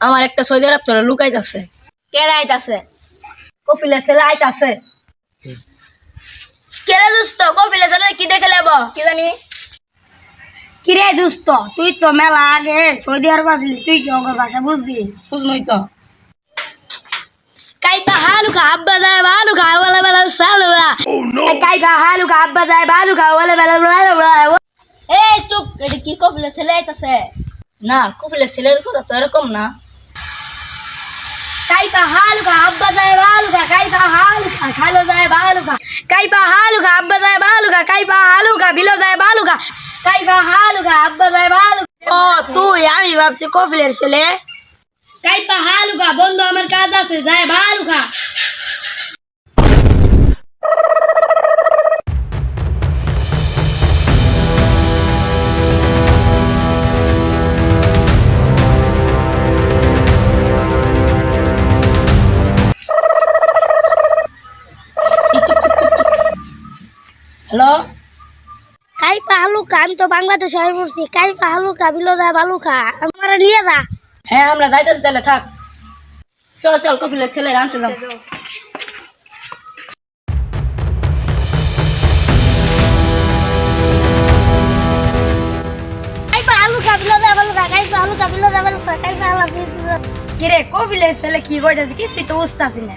আমার একটা সৌদি আরব তোরা লুকাইতাছে। কেডা আইতাছে কপিলের ছেলে আইতাছে। কেডা দোস্ত কপিলে ছেলে কি দেখে লেব? কি জানি? কিরে দোস্ত তুই তো মেলা আগে সৌদি আরব আসলি তুই কি ওগো ভাষা বুঝবি? বুঝবই তো। কাইপা হালুকা আব্বা যায় বালুকা ওলা বেলা সালুরা কাইবা হালুকা আব্বা যায় বালুকা ওলে বেলা বেলা বেলা এই চুপ এটা কি কপিলে ছেলে আইতাছে না কপিলের ছেলের কথা তো এরকম না কাইবা হালুকা আব্বা যায় বালুকা কাইবা হালুকা খালো যায় বালুকা কাইবা হালুকা আব্বা যায় বালুকা কাইবা হালুকা বিলো যায় বালুকা কাইবা হালুকা আব্বা যায় বালুকা ও তুই আমি ভাবছি কপিলের ছেলে কাইপা হালুকা বন্ধু আমার কাজ আছে যায় বালুকা হ্যালো? কাইপা হালুকা আমি তো বাংলাদেশে হয়ে পড়ছি। কাইপা হালুকা বিলো যায় বালুকা। আমার নিয়ে যা। হ্যাঁ আমরা যাইতেছি তাহলে থাক। চল চল কপিলের ছেলে আনতে হালুকা কিরে কপিলের ছেলে কি কইতাছে? কিছুই তো বুঝতাছি না।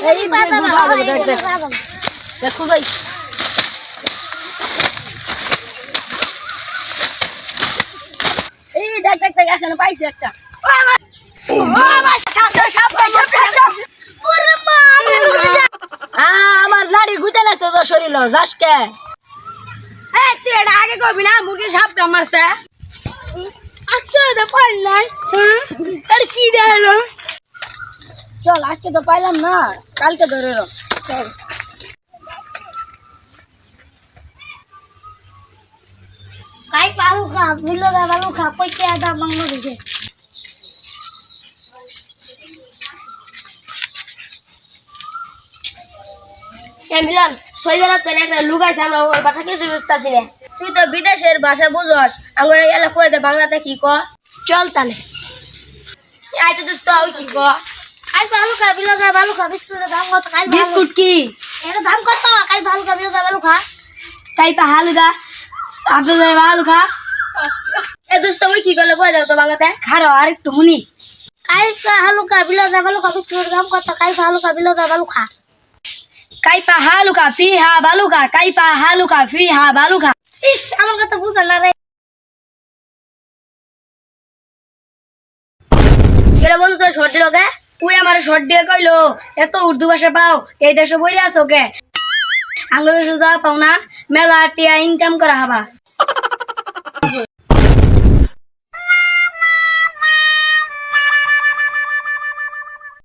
দেখ, দেখ। দেখো যাই এই দেখ দেখ দেখ এখানে পাইছি একটা। আমার নারী গুতে লাগতো তো শরীর যাস কে? এই তুই এটা আগে করবি না মুরগি সাপ কামড়ছে আজকে তো পাই নাই। আর কি দেখাল চল আজকে তো পাইলাম না কালকে ধরে রো চল। মিলন একটা আমরা ওর কিছু না তুই তো বিদেশের ভাষা বুঝস আমার এলা কয়ে দে বাংলাতে কি ক? চল তাহলে। তো দোস্ত কি ক? কাই পালু খা বিলো দা খা বিস্কুটের দাম কত? কাই বিস্কুট কি? এটা দাম কত? কাই পালু খা বিলো দা পালু খা। কাইপা হালুগা আপনি হালুগা এ দোস্ত ওই কি করলে? কয়ে দাও তো বাংলাতে? খারো আর একটু শুনি পা হালু খা বিলো দা খা বিস্কুটের দাম কত? কাই পালু খা বিলো দা খা। কাইপা হালুকা ফি হা বালুকা কাইপা হালুকা ফি হা বালুকা ইস আমার কথা বুঝা না রে। এরা বন্ধু তোর শর্ট দিল কে তুই আমার শর্ট দিয়ে কইলো? এত উর্দু ভাষা পাও, এই দেশে বইরে আছো কে? আঙ্গুল সুদা পাও না, মেলা টিয়া ইনকাম করা হবা।